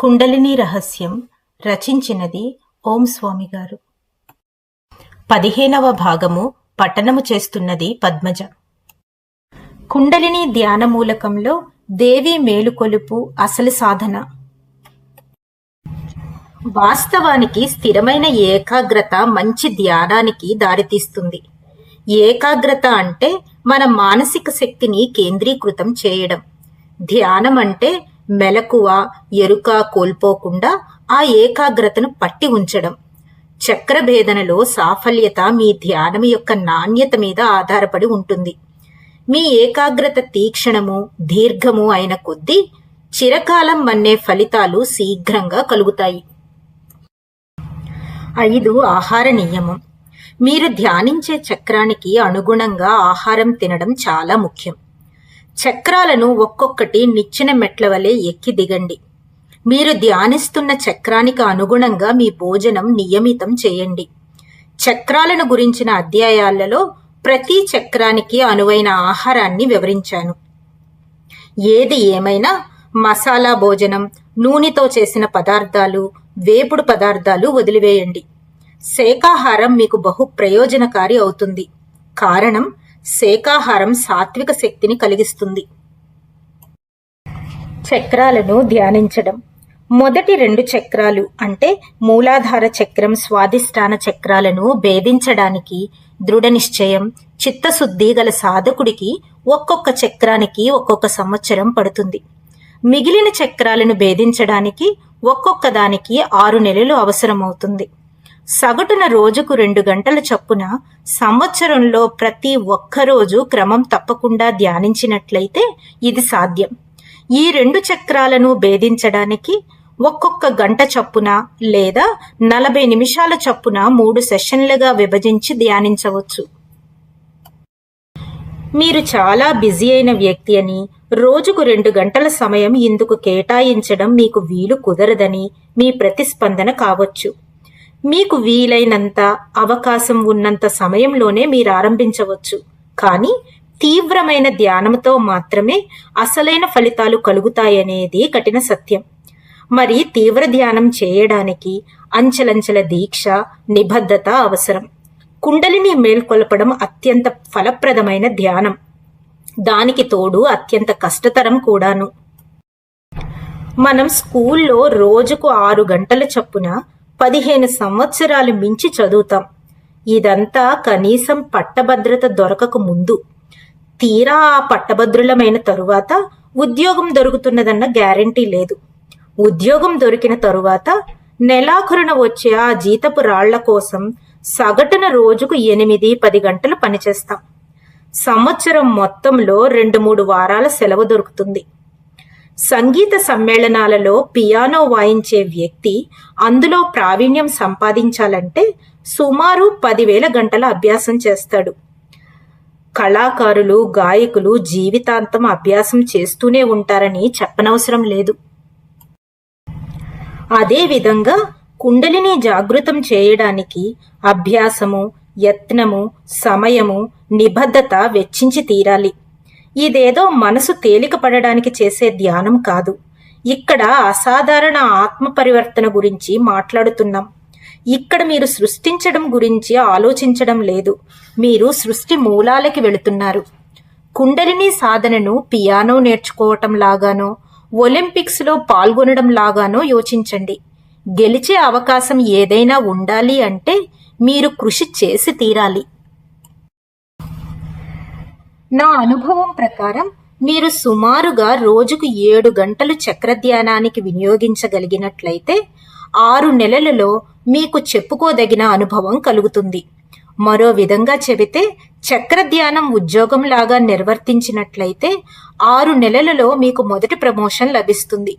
కుండలిని రహస్యం రచించినది ఓం స్వామి గారు పదిహేనవ భాగము పఠనము చేస్తున్నది పద్మజ. కుండలిని ధ్యాన మూలకంలో దేవి మేలుకొలుపు అసలు సాధన. వాస్తవానికి స్థిరమైన ఏకాగ్రత మంచి ధ్యానానికి దారితీస్తుంది. ఏకాగ్రత అంటే మన మానసిక శక్తిని కేంద్రీకృతం చేయడం. ధ్యానం అంటే మెలకువ ఎరుక కోల్పోకుండా ఆ ఏకాగ్రతను పట్టి ఉంచడం. చక్రభేదనలో సాఫల్యత మీ ధ్యానం యొక్క నాణ్యత మీద ఆధారపడి ఉంటుంది. మీ ఏకాగ్రత తీక్షణము దీర్ఘము అయిన కొద్దీ చిరకాలం మన్నే ఫలితాలు శీఘ్రంగా కలుగుతాయి. ఐదు ఆహార నియమం. మీరు ధ్యానించే చక్రానికి అనుగుణంగా ఆహారం తినడం చాలా ముఖ్యం. చక్రాలను ఒక్కొక్కటి నిచ్చెన మెట్ల వలె ఎక్కి దిగండి. మీరు ధ్యానిస్తున్న చక్రానికి అనుగుణంగా మీ భోజనం నియమితం చేయండి. చక్రాలను గురించిన అధ్యాయాలలో ప్రతి చక్రానికి అనువైన ఆహారాన్ని వివరించాను. ఏది ఏమైనా మసాలా భోజనం నూనెతో చేసిన పదార్థాలు వేపుడు పదార్థాలు వదిలివేయండి. శాకాహారం మీకు బహు ప్రయోజనకారి అవుతుంది. కారణం శాకాహారం సాత్విక శక్తిని కలిగిస్తుంది. చక్రాలను ధ్యానించడం. మొదటి రెండు చక్రాలు అంటే మూలాధార చక్రం స్వాధిష్టాన చక్రాలను భేదించడానికి దృఢ నిశ్చయం చిత్తశుద్ధి గల సాధకుడికి ఒక్కొక్క చక్రానికి ఒక్కొక్క సంవత్సరం పడుతుంది. మిగిలిన చక్రాలను భేదించడానికి ఒక్కొక్క దానికి ఆరు నెలలు అవసరమవుతుంది. సగటున రోజుకు రెండు గంటల చొప్పున సంవత్సరంలో ప్రతి ఒక్కరోజు క్రమం తప్పకుండా ధ్యానించినట్లయితే ఇది సాధ్యం. ఈ రెండు చక్రాలను భేదించడానికి ఒక్కొక్క గంట చొప్పున లేదా నలభై నిమిషాల చొప్పున మూడు సెషన్లుగా విభజించి ధ్యానించవచ్చు. మీరు చాలా బిజీ అయిన వ్యక్తి అని రోజుకు రెండు గంటల సమయం ఇందుకు కేటాయించడం మీకు వీలు కుదరదని మీ ప్రతిస్పందన కావచ్చు. మీకు వీలైనంత అవకాశం ఉన్నంత సమయంలోనే మీరు ఆరంభించవచ్చు. కానీ తీవ్రమైన ధ్యానంతో మాత్రమే అసలైన ఫలితాలు కలుగుతాయనేది కఠిన సత్యం. మరి తీవ్ర ధ్యానం చేయడానికి అంచెలంచెల దీక్ష నిబద్ధత అవసరం. కుండలిని మేల్కొల్పడం అత్యంత ఫలప్రదమైన ధ్యానం. దానికి తోడు అత్యంత కష్టతరం కూడాను. మనం స్కూల్లో రోజుకు ఆరు గంటల చొప్పున పదిహేను సంవత్సరాలు మించి చదువుతాం. ఇదంతా కనీసం పట్టభద్రత దొరకక ముందు. తీరా ఆ పట్టభద్రులమైన తరువాత ఉద్యోగం దొరుకుతున్నదన్న గ్యారంటీ లేదు. ఉద్యోగం దొరికిన తరువాత నెలాఖరున వచ్చే ఆ జీతపు రాళ్ళ కోసం సగటున రోజుకు ఎనిమిది పది గంటలు పనిచేస్తాం. సంవత్సరం మొత్తంలో రెండు మూడు వారాల సెలవు దొరుకుతుంది. సంగీత సమ్మేళనాలలో పియానో వాయించే వ్యక్తి అందులో ప్రావీణ్యం సంపాదించాలంటే సుమారు పదివేల గంటల అభ్యాసం చేస్తాడు. కళాకారులు గాయకులు జీవితాంతం అభ్యాసం చేస్తూనే ఉంటారని చెప్పనవసరం లేదు. అదేవిధంగా కుండలిని జాగృతం చేయడానికి అభ్యాసము యత్నము సమయము నిబద్ధత వెచ్చించి తీరాలి. ఇదేదో మనసు తేలిక పడడానికి చేసే ధ్యానం కాదు. ఇక్కడ అసాధారణ ఆత్మ పరివర్తన గురించి మాట్లాడుతున్నాం. ఇక్కడ మీరు సృష్టించడం గురించి ఆలోచించడం లేదు. మీరు సృష్టి మూలాలకి వెళుతున్నారు. కుండలిని సాధనను పియానో నేర్చుకోవటం లాగానో ఒలింపిక్స్లో పాల్గొనడం లాగానో యోచించండి. గెలిచే అవకాశం ఏదైనా ఉండాలి అంటే మీరు కృషి చేసి తీరాలి. నా అనుభవం ప్రకారం మీరు సుమారుగా రోజుకు ఏడు గంటలు చక్రధ్యానానికి వినియోగించగలిగినట్లయితే ఆరు నెలలలో మీకు చెప్పుకోదగిన అనుభవం కలుగుతుంది. మరో విధంగా చెబితే చక్రధ్యానం ఉద్యోగం లాగా నిర్వర్తించినట్లయితే ఆరు నెలలలో మీకు మొదటి ప్రమోషన్ లభిస్తుంది.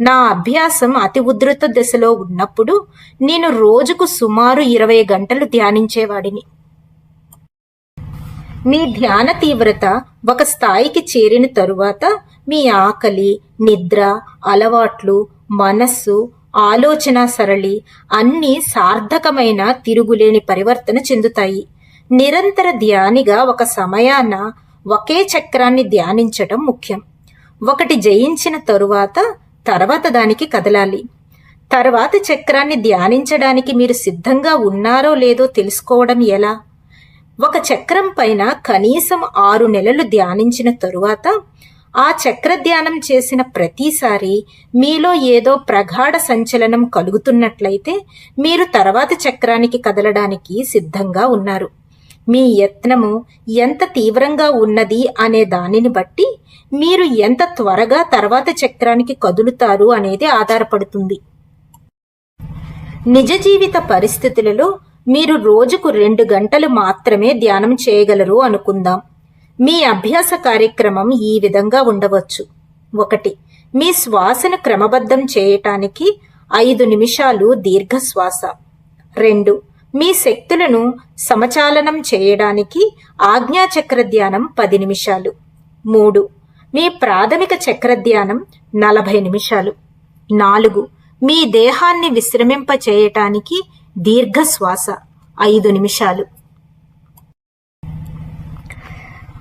నా అభ్యాసం అతి ఉధృత దశలో ఉన్నప్పుడు నేను రోజుకు సుమారు ఇరవై గంటలు ధ్యానించేవాడిని. మీ ధ్యాన తీవ్రత ఒక స్థాయికి చేరిన తరువాత మీ ఆకలి నిద్ర అలవాట్లు మనస్సు ఆలోచన సరళి అన్నీ సార్థకమైన తిరుగులేని పరివర్తన చెందుతాయి. నిరంతర ధ్యానిగా ఒక సమయాన ఒకే చక్రాన్ని ధ్యానించటం ముఖ్యం. ఒకటి జయించిన తరువాత తర్వాత దానికి కదలాలి. తర్వాత చక్రాన్ని ధ్యానించడానికి మీరు సిద్ధంగా ఉన్నారో లేదో తెలుసుకోవడం ఎలా? ఒక చక్రం పైన కనీసం ఆరు నెలలు ధ్యానించిన తరువాత ఆ చక్ర ధ్యానం చేసిన ప్రతిసారి మీలో ఏదో ప్రగాఢ సంచలనం కలుగుతున్నట్లయితే మీరు తర్వాత చక్రానికి కదలడానికి సిద్ధంగా ఉన్నారు. మీ యత్నము ఎంత తీవ్రంగా ఉన్నది అనే దానిని బట్టి మీరు ఎంత త్వరగా తర్వాత చక్రానికి కదులుతారు అనేది ఆధారపడుతుంది. నిజ జీవిత పరిస్థితులలో మీరు రోజుకు రెండు గంటలు మాత్రమే ధ్యానం చేయగలరు అనుకుందాం. మీ అభ్యాస కార్యక్రమం ఈ విధంగా ఉండవచ్చు. ఒకటి మీ శ్వాసను క్రమబద్ధం చేయటానికి ఐదు నిమిషాలు దీర్ఘ శ్వాస రెండు మీ శక్తులను సమచాలనం చేయడానికి ఆజ్ఞాచక్ర ధ్యానం పది నిమిషాలు. మూడు మీ ప్రాథమిక చక్ర ధ్యానం నలభై నిమిషాలు. నాలుగు మీ దేహాన్ని విశ్రమింప చేయటానికి దీర్ఘ శ్వాస ఐదు నిమిషాలు.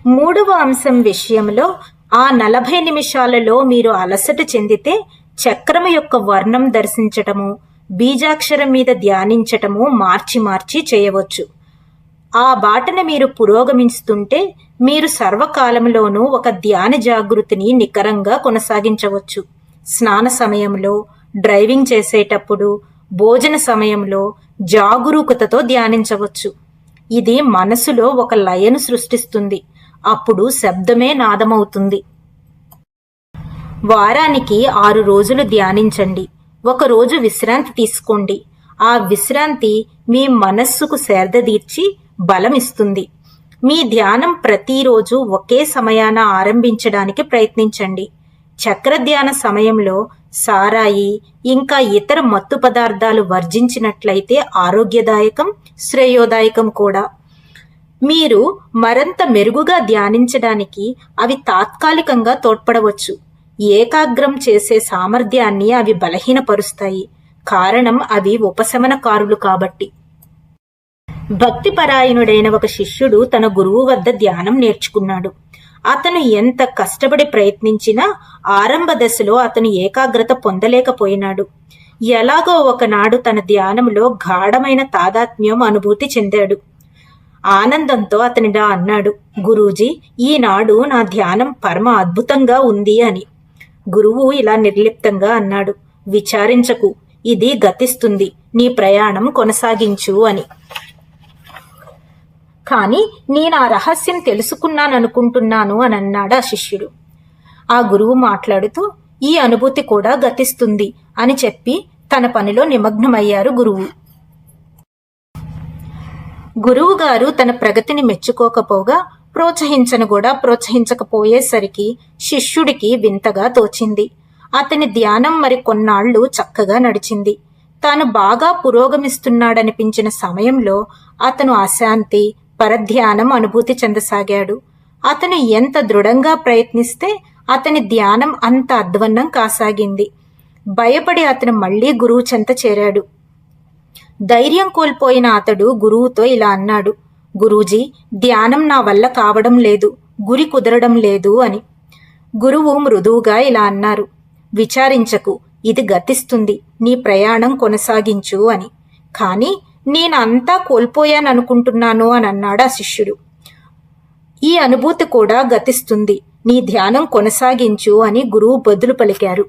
మూడవ అంశం విషయంలో ఆ నలభై నిమిషాలలో మీరు అలసట చెందితే చక్రము యొక్క వర్ణం దర్శించటము బీజాక్షరం మీద ధ్యానించటము మార్చి మార్చి చేయవచ్చు. ఆ బాటన మీరు పురోగమిస్తుంటే మీరు సర్వకాలంలోనూ ఒక ధ్యాన జాగృతిని నికరంగా కొనసాగించవచ్చు. స్నాన సమయంలో డ్రైవింగ్ చేసేటప్పుడు భోజన సమయంలో జాగరూకతతో ధ్యానించవచ్చు. ఇది మనసులో ఒక లయను సృష్టిస్తుంది. అప్పుడు శబ్దమే నాదమవుతుంది. వారానికి ఆరు రోజులు ధ్యానించండి. ఒక రోజు విశ్రాంతి తీసుకోండి. ఆ విశ్రాంతి మీ మనస్సుకు సేర్దదీర్చి బలమిస్తుంది. మీ ధ్యానం ప్రతిరోజు ఒకే సమయాన ఆరంభించడానికి ప్రయత్నించండి. చక్ర ధ్యాన సమయంలో సారాయి ఇంకా ఇతర మత్తు పదార్థాలు వర్జించినట్లయితే ఆరోగ్యదాయకం శ్రేయోదాయకం కూడా. మీరు మరింత మెరుగుగా ధ్యానించడానికి అవి తాత్కాలికంగా తోడ్పడవచ్చు. ఏకాగ్రం చేసే సామర్థ్యాన్ని అవి బలహీనపరుస్తాయి. కారణం అవి ఉపశమనకారులు కాబట్టి. భక్తిపరాయణుడైన ఒక శిష్యుడు తన గురువు వద్ద ధ్యానం నేర్చుకున్నాడు. అతను ఎంత కష్టపడి ప్రయత్నించినా ఆరంభ దశలో అతను ఏకాగ్రత పొందలేకపోయినాడు. ఎలాగో ఒకనాడు తన ధ్యానంలో గాఢమైన తాదాత్మ్యం అనుభూతి చెందాడు. ఆనందంతో అతనిలా అన్నాడు గురూజీ ఈనాడు నా ధ్యానం పరమ అద్భుతంగా ఉంది అని. గురువు ఇలా నిర్లిప్తంగా అన్నాడు విచారించకు ఇది గతిస్తుంది నీ ప్రయాణం కొనసాగించు అని. కాని నేను ఆ రహస్యం తెలుసుకున్నాననుకుంటున్నాను అని అన్నాడు ఆ శిష్యుడు. ఆ గురువు మాట్లాడుతూ ఈ అనుభూతి కూడా గతిస్తుంది అని చెప్పి తన పనిలో నిమగ్నమయ్యారు గురువు. గురువు గారు తన ప్రగతిని మెచ్చుకోకపోగా ప్రోత్సహించను కూడా ప్రోత్సహించకపోయేసరికి శిష్యుడికి వింతగా తోచింది. అతని ధ్యానం మరి కొన్నాళ్ళు చక్కగా నడిచింది. తాను బాగా పురోగమిస్తున్నాడనిపించిన సమయంలో అతను అశాంతి పరధ్యానం అనుభూతి చెందసాగాడు. అతను ఎంత దృఢంగా ప్రయత్నిస్తే అతని ధ్యానం అంత అధ్వన్నం కాసాగింది. భయపడి అతను మళ్ళీ గురువు చెంత చేరాడు. ధైర్యం కోల్పోయిన అతడు గురువుతో ఇలా అన్నాడు. గురూజీ ధ్యానం నా వల్ల కావడం లేదు గురి కుదరడం లేదు అని. గురువు మృదువుగా ఇలా అన్నారు. విచారించకు ఇది గతిస్తుంది నీ ప్రయాణం కొనసాగించు అని. కానీ నేనంతా కోల్పోయాననుకుంటున్నాను అని అన్నాడు ఆ శిష్యుడు. ఈ అనుభూతి కూడా గతిస్తుంది. నీ ధ్యానం కొనసాగించు అని గురువు బదులు పలికారు.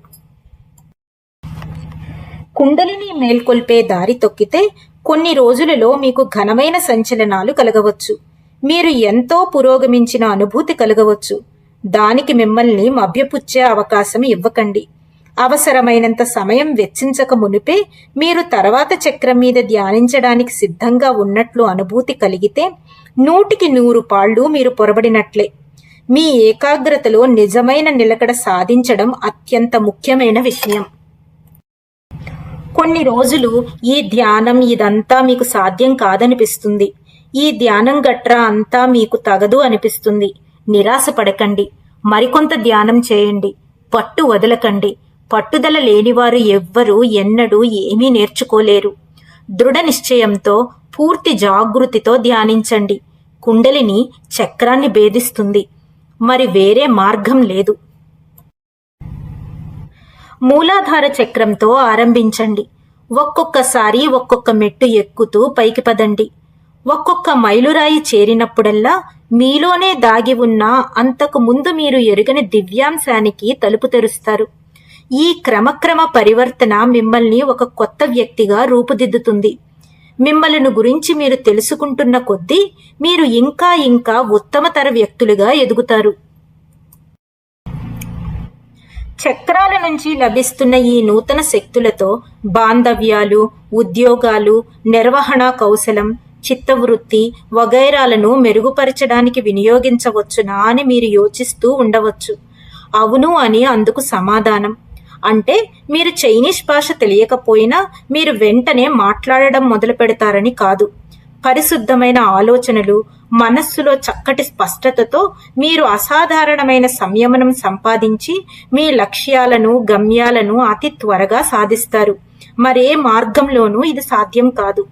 కుండలిని మేల్కొల్పే దారి తొక్కితే కొన్ని రోజులలో మీకు ఘనమైన సంచలనాలు కలగవచ్చు. మీరు ఎంతో పురోగమించిన అనుభూతి కలగవచ్చు. దానికి మిమ్మల్ని మభ్యపుచ్చే అవకాశం ఇవ్వకండి. అవసరమైనంత సమయం వెచ్చించక మునిపే మీరు తర్వాత చక్రం మీద ధ్యానించడానికి సిద్ధంగా ఉన్నట్లు అనుభూతి కలిగితే నూటికి నూరు పాళ్ళు మీరు పొరబడినట్లే. మీ ఏకాగ్రతలో నిజమైన నిలకడ సాధించడం అత్యంత ముఖ్యమైన విషయం. కొన్ని రోజులు ఈ ధ్యానం ఇదంతా మీకు సాధ్యం కాదనిపిస్తుంది. ఈ ధ్యానం గట్రా అంతా మీకు తగదు అనిపిస్తుంది. నిరాశ పడకండి మరికొంత ధ్యానం చేయండి. పట్టు వదలకండి. పట్టుదల లేనివారు ఎవ్వరూ ఎన్నడూ ఏమీ నేర్చుకోలేరు. దృఢ నిశ్చయంతో పూర్తి జాగృతితో ధ్యానించండి. కుండలిని చక్రాన్ని భేదిస్తుంది. మరి వేరే మార్గం లేదు. మూలాధార చక్రంతో ఆరంభించండి. ఒక్కొక్కసారి ఒక్కొక్క మెట్టు ఎక్కుతూ పైకి పదండి. ఒక్కొక్క మైలురాయి చేరినప్పుడల్లా మీలోనే దాగి ఉన్న అంతకు ముందు మీరు ఎరుగని దివ్యాంశానికి తలుపు తెరుస్తారు. ఈ క్రమక్రమ పరివర్తన మిమ్మల్ని ఒక కొత్త వ్యక్తిగా రూపుదిద్దుతుంది. మిమ్మల్ని గురించి మీరు తెలుసుకుంటున్న కొద్దీ మీరు ఇంకా ఇంకా ఉత్తమతర వ్యక్తులుగా ఎదుగుతారు. చక్రాల నుంచి లభిస్తున్న ఈ నూతన శక్తులతో బాంధవ్యాలు ఉద్యోగాలు నిర్వహణ కౌశలం చిత్తవృత్తి వగైరాలను మెరుగుపరచడానికి వినియోగించవచ్చునా అని మీరు యోచిస్తూ ఉండవచ్చు. అవును అని అందుకు సమాధానం. అంటే మీరు చైనీస్ భాష తెలియకపోయినా మీరు వెంటనే మాట్లాడడం మొదలు పెడతారని కాదు. పరిశుద్ధమైన ఆలోచనలు మనస్సులో చక్కటి స్పష్టతతో మీరు అసాధారణమైన సంయమనం సంపాదించి మీ లక్ష్యాలను గమ్యాలను అతి త్వరగా సాధిస్తారు. మరే మార్గంలోనూ ఇది సాధ్యం కాదు.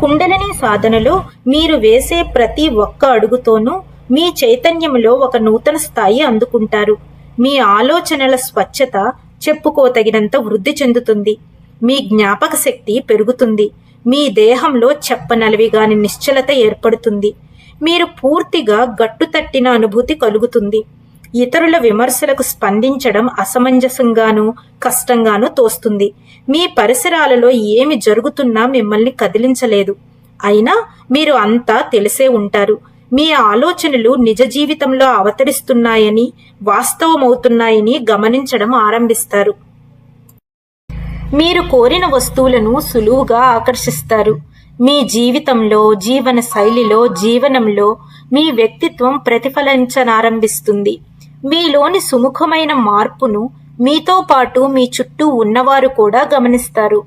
కుండలిని సాధనలో మీరు వేసే ప్రతి ఒక్క అడుగుతోనూ మీ చైతన్యంలో ఒక నూతన స్థాయి అందుకుంటారు. మీ ఆలోచనల స్వచ్ఛత చెప్పుకోతగినంత వృద్ధి చెందుతుంది. మీ జ్ఞాపక శక్తి పెరుగుతుంది. మీ దేహంలో చెప్పనలవిగాని నిశ్చలత ఏర్పడుతుంది. మీరు పూర్తిగా గట్టుతట్టిన అనుభూతి కలుగుతుంది. ఇతరుల విమర్శలకు స్పందించడం అసమంజసంగాను కష్టంగాను తోస్తుంది. మీ పరిసరాలలో ఏమి జరుగుతున్నా మిమ్మల్ని కదిలించలేదు. అయినా మీరు అంతా తెలిసే ఉంటారు. మీ ఆలోచనలు నిజ జీవితంలో అవతరిస్తున్నాయని వాస్తవమవుతున్నాయని గమనించడం ఆరంభిస్తారు. మీరు కోరిన వస్తువులను సులువుగా ఆకర్షిస్తారు. మీ జీవితంలో జీవన శైలిలో జీవనంలో మీ వ్యక్తిత్వం ప్రతిఫలించనారంభిస్తుంది. మీలోని సుముఖమైన మార్పును మీతో పాటు మీ చుట్టూ ఉన్నవారు కూడా గమనిస్తారు.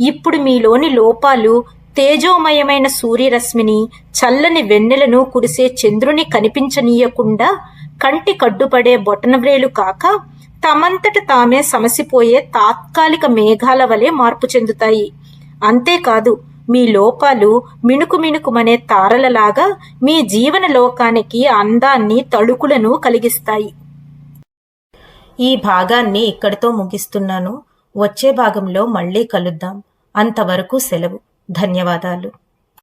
ఇప్పుడు మీలోని లోపాలు తేజోమయమైన సూర్యరశ్మిని చల్లని వెన్నెలను కురిసే చంద్రుని కనిపించనీయకుండా కంటి కడ్డుపడే బొటనవ్రేలు కాక తమంతట తామే సమసిపోయే తాత్కాలిక మేఘాల వలె మార్పు చెందుతాయి. అంతేకాదు మీ లోపాలు మిణుకు మిణుకుమనే తారలలాగా మీ జీవన లోకానికి అందాన్ని తళుకులను కలిగిస్తాయి. ఈ భాగాన్ని ఇక్కడితో ముగిస్తున్నాను. వచ్చే భాగంలో మళ్ళీ కలుద్దాం. అంతవరకు సెలవు. ధన్యవాదాలు.